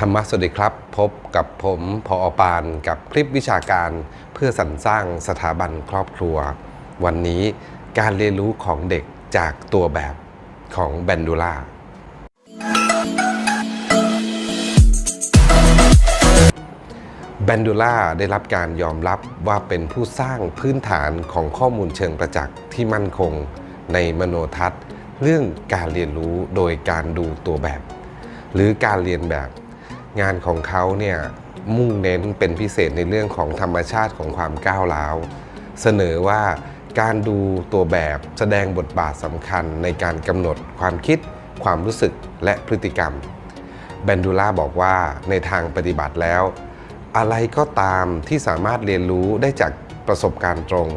ธรรมะสวัสดีครับ พบกับผมพออปานกับคลิปวิชาการเพื่อสรรสร้างสถาบันครอบครัว วันนี้การเรียนรู้ของเด็กจากตัวแบบของแบนดูล่าแบนดูล่าได้รับการยอมรับว่าเป็นผู้สร้างพื้นฐานของข้อมูลเชิงประจักษ์ที่มั่นคงในมโนทัศน์ เรื่องการเรียนรู้โดยการดูตัวแบบ หรือการเรียนแบบ งานของเขาเนี่ยมุ่งเน้นเป็นพิเศษในเรื่องของธรรมชาติของความก้าวร้าวเสนอว่าการดูตัวแบบแสดงบทบาทสำคัญในการกำหนดความคิด ความรู้สึกและพฤติกรรมแบนดูล่าบอกว่าในทางปฏิบัติแล้ว อะไรก็ตามที่สามารถเรียนรู้ได้จากประสบการณ์ตรง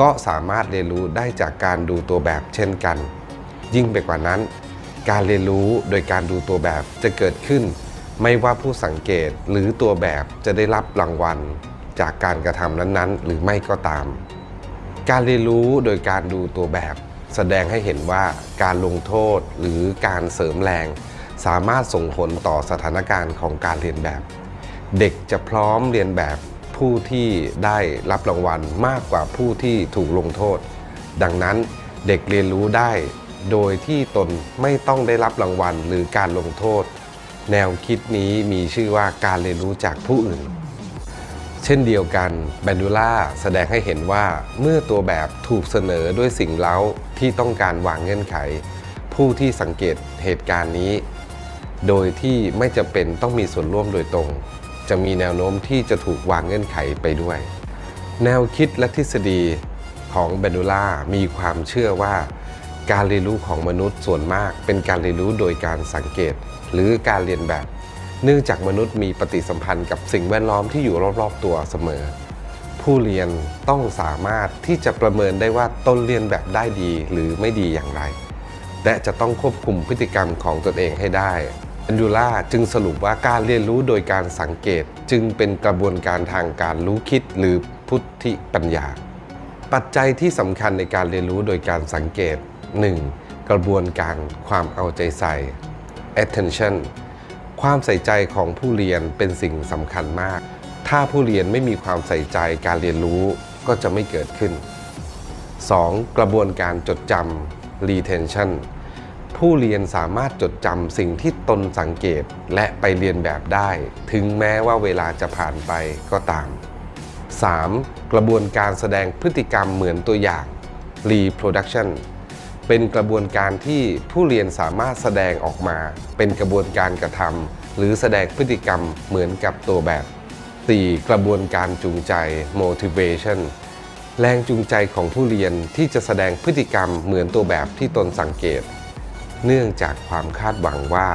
ก็สามารถเรียนรู้ได้จากการดูตัวแบบเช่นกัน ยิ่งไปกว่านั้น การเรียนรู้โดยการดูตัวแบบจะเกิดขึ้น ไม่ว่าผู้สังเกตหรือตัวแบบจะได้รับรางวัลจากการกระทำนั้นๆ หรือไม่ก็ตาม การเรียนรู้โดยการดูตัวแบบ แสดงให้เห็นว่าการลงโทษหรือการเสริมแรง สามารถส่งผลต่อสถานการณ์ของการเรียนแบบ เด็กจะพร้อมเรียนแบบผู้ที่ได้รับรางวัลมากกว่าผู้ที่ถูกลงโทษ ดังนั้นเด็กเรียนรู้ได้ โดยที่ตนไม่ต้องได้รับรางวัลหรือการลงโทษ แนวคิดนี้มีชื่อว่าการเรียนรู้จากผู้อื่น เช่นเดียวกันแบนดูล่าแสดงให้เห็นว่าเมื่อตัวแบบถูกเสนอด้วยสิ่งเล้าที่ต้องการวางเงื่อนไข ผู้ที่สังเกตเหตุการณ์นี้ โดยที่ไม่จำเป็นต้องมีส่วนร่วมโดยตรง จะมีแนวโน้มที่จะถูกวางเงื่อนไขไปด้วย แนวคิดและทฤษฎีของเบนดูล่ามีความเชื่อว่า การเรียนรู้ของมนุษย์ส่วนมากเป็นการเรียนรู้โดยการสังเกต หรือการเรียนแบบ เนื่องจากมนุษย์มีปฏิสัมพันธ์กับสิ่งแวดล้อมที่อยู่รอบๆตัวเสมอ ผู้เรียนต้องสามารถที่จะประเมินได้ว่าตนเรียนแบบได้ดีหรือไม่ดีอย่างไร และจะต้องควบคุมพฤติกรรมของตนเองให้ได้อันดูล่าจึงสรุปว่าการเรียนรู้โดยการสังเกตจึงเป็นกระบวนการทางการรู้คิดหรือพุทธิปัญญา ปัจจัยที่สำคัญในการเรียนรู้โดยการสังเกต 1. กระบวนการความเอาใจใส่ attention ความใส่ใจของผู้เรียนเป็นสิ่งสำคัญมาก ถ้าผู้เรียนไม่มีความใส่ใจการเรียนรู้ก็จะไม่เกิดขึ้น 2. กระบวนการจดจำ retention ผู้เรียนสามารถจดจำสิ่งที่ตนสังเกตและไปเรียนแบบได้ ถึงแม้ว่าเวลาจะผ่านไปก็ตาม 3. กระบวนการแสดงพฤติกรรมเหมือนตัวอย่าง reproduction เป็นกระบวนการที่ผู้เรียนสามารถแสดงออกมา เป็นกระบวนการกระทำหรือแสดงพฤติกรรมเหมือนกับตัวแบบ 4. กระบวนการจูงใจ motivation แรงจูงใจของผู้เรียนที่จะแสดงพฤติกรรมเหมือนตัวแบบที่ตนสังเกต เนื่องจากความคาดหวังว่า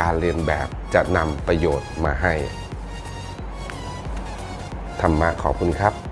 การเรียนแบบจะนำประโยชน์มาให้ ธรรมะขอบคุณครับ